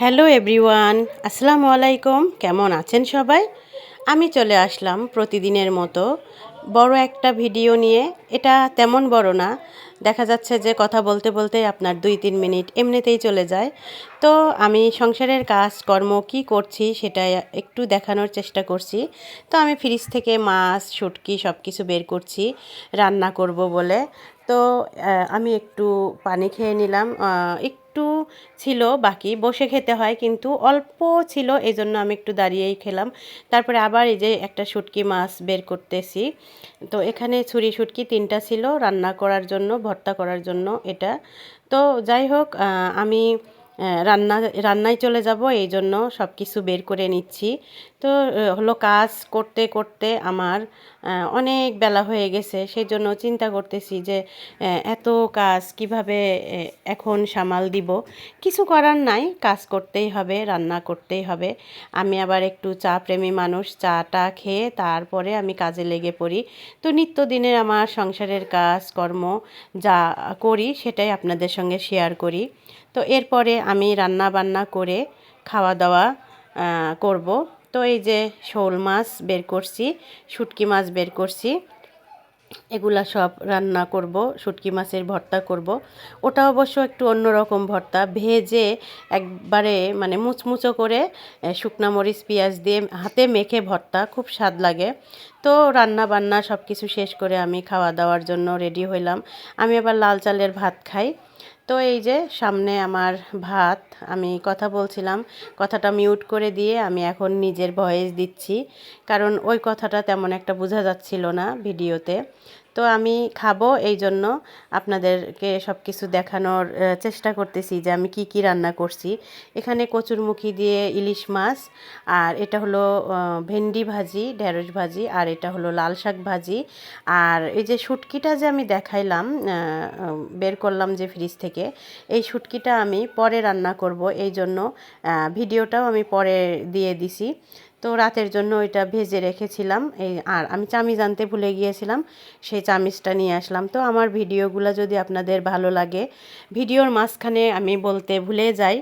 Hello everyone আসসালামু আলাইকুম। কেমন আছেন সবাই? আমি চলে আসলাম প্রতিদিনের মতো বড় একটা ভিডিও নিয়ে। এটা তেমন বড় না। দেখা যাচ্ছে যে কথা বলতে বলতে আপনার দুই তিন মিনিট এমনিতেই চলে যায়। তো আমি সংসারের কাজ কর্ম কি করছি সেটা একটু দেখানোর চেষ্টা করছি। তো আমি ফ্রিজ থেকে মাছ শুটকি সব কিছু বের করছি রান্না করব বলে। তো আমি একটু পানি খেয়ে নিলাম। আহ, একটু ছিল, বাকি বসে খেতে হয়, কিন্তু অল্প ছিল এই জন্য আমি একটু দাঁড়িয়েই খেলাম। তারপরে আবার এই যে একটা শুটকি মাছ বের করতেছি। তো এখানে ছুরি শুটকি তিনটা ছিল, রান্না করার জন্য, ভর্তা করার জন্য এটা। তো যাই হোক আমি রান্না, রান্নায় চলে যাব, এই জন্য সব কিছু বের করে নিচ্ছি। তো হলো কাজ করতে করতে আমার অনেক বেলা হয়ে গেছে। সেই জন্য চিন্তা করতেছি যে এত কাজ কীভাবে এখন সামাল দিব? কিছু করার নাই, কাজ করতেই হবে, রান্না করতেই হবে। আমি আবার একটু চা প্রেমী মানুষ, চাটা খেয়ে তারপরে আমি কাজে লেগে পড়ি। তো নিত্যদিনের আমার সংসারের কাজ কর্ম যা করি সেটাই আপনাদের সঙ্গে শেয়ার করি। তো এরপরে আমি রান্না বান্না করে খাওয়া দাওয়া করব। তো এই যে শোল মাছ বের করছি, শুটকি মাছ বের করছি, এগুলা সব রান্না করব, শুটকি মাছের ভর্তা করব। ওটা অবশ্য একটু অন্যরকম ভর্তা, ভেজে একবারে মানে মুচমুচো করে শুকনা মরিচ, পেঁয়াজ দিয়ে হাতে মেখে ভর্তা, খুব স্বাদ লাগে। তো রান্না বান্না সব কিছু শেষ করে আমি খাওয়া দাওয়ার জন্য রেডি হইলাম। আমি আবার লাল চালের ভাত খাই। তো এই যে সামনে আমার ভাত, আমি কথা বলছিলাম, কথাটা মিউট করে দিয়ে আমি এখন নিজের ভয়েস দিচ্ছি। কারণ ওই কথাটা তেমন একটা বোঝা যাচ্ছিল না ভিডিওতে। তো আমি খাব এই জন্য আপনাদেরকে সব কিছু দেখানোর চেষ্টা করতেছি যে আমি কি কি রান্না করছি। এখানে কচুরমুখী দিয়ে ইলিশ মাছ, আর এটা হলো ভেন্ডি ভাজি, ঢেঁড়স ভাজি, আর এটা হলো লাল শাক ভাজি। আর এই যে শুটকিটা যে আমি দেখাইলাম বের করলাম যে ফ্রিজ থেকে, এই শুটকিটা আমি পরে রান্না করব। এই জন্য ভিডিওটাও আমি পরে দিয়ে দিছি। তো রাতের জন্য ওইটা ভেজে রেখেছিলাম। এই আর আমি চামিজ আনতে ভুলে গিয়েছিলাম, সেই চামিজটা নিয়ে আসলাম। তো আমার ভিডিওগুলো যদি আপনাদের ভালো লাগে, ভিডিওর মাঝখানে আমি বলতে ভুলে যাই,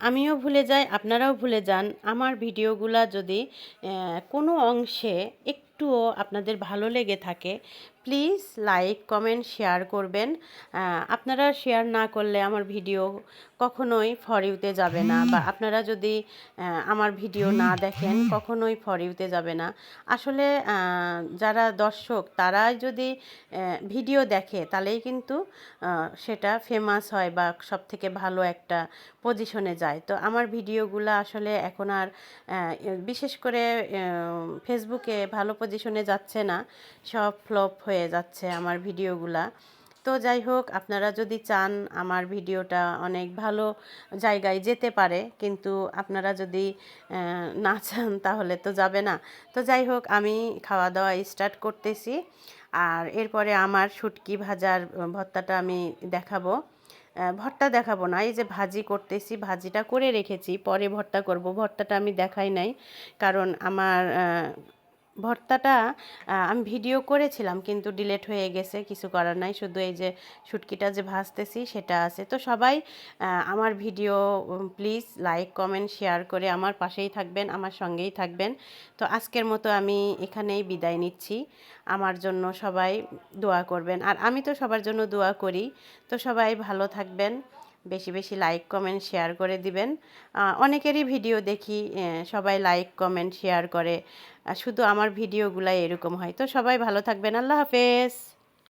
আমিও ভুলে যাই, আপনারাও ভুলে যান। আমার ভিডিওগুলা যদি কোনো অংশে একটুও আপনাদের ভালো লেগে থাকে প্লিজ লাইক, কমেন্ট, শেয়ার করবেন। আপনারা শেয়ার না করলে আমার ভিডিও কখনোই ফর ইউতে যাবে না বা আপনারা যদি আমার ভিডিও না দেখেন কখনোই ফর ইউতে যাবে না। আসলে যারা দর্শক তারাই যদি ভিডিও দেখে তাহলেই কিন্তু সেটা ফেমাস হয় বা সব থেকে ভালো একটা পজিশনে যায়। তো আমার ভিডিওগুলো আসলে এখন আর বিশেষ করে ফেসবুকে ভালো পজিশনে যাচ্ছে না। সব ফ্লপ হয়ে যাচ্ছে আমার ভিডিওগুলা। তো যাই হোক, আপনারা যদি চান আমার ভিডিওটা অনেক ভালো জায়গায় যেতে পারে, কিন্তু আপনারা যদি না চান তাহলে তো যাবে না। তো যাই হোক, আমি খাওয়া দাওয়া স্টার্ট করতেছি। আর এরপরে আমার শুটকি ভাজার ভর্তাটা আমি দেখাবো। ভর্তা দেখাবো না, এই যে ভাজি করতেছি, ভাজিটা করে রেখেছি, পরে ভর্তা করব। ভর্তাটা আমি দেখাই নাই, কারণ আমার ভর্তাটা আমি ভিডিও করেছিলাম কিন্তু ডিলেট হয়ে গেছে, কিছু করার নাই। শুধু এই যে শুটকিটা যে ভাজতেছি সেটা আছে। তো সবাই আমার video please like comment share করে আমার পাশেই থাকবেন, আমার সঙ্গেই থাকবেন। তো আজকের মতো আমি এখানেই বিদায় নিচ্ছি। আমার জন্য সবাই দোয়া করবেন। আর আমি তো সবার জন্য দোয়া করি। তো সবাই ভালো থাকবেন। বেশি বেশি লাইক কমেন্ট শেয়ার করে দিবেন। অনেকেরই ভিডিও দেখি সবাই লাইক কমেন্ট শেয়ার করে। শুধু আমার ভিডিওগুলাই এরকম হয়। তো সবাই ভালো থাকবেন। আল্লাহ হাফেজ।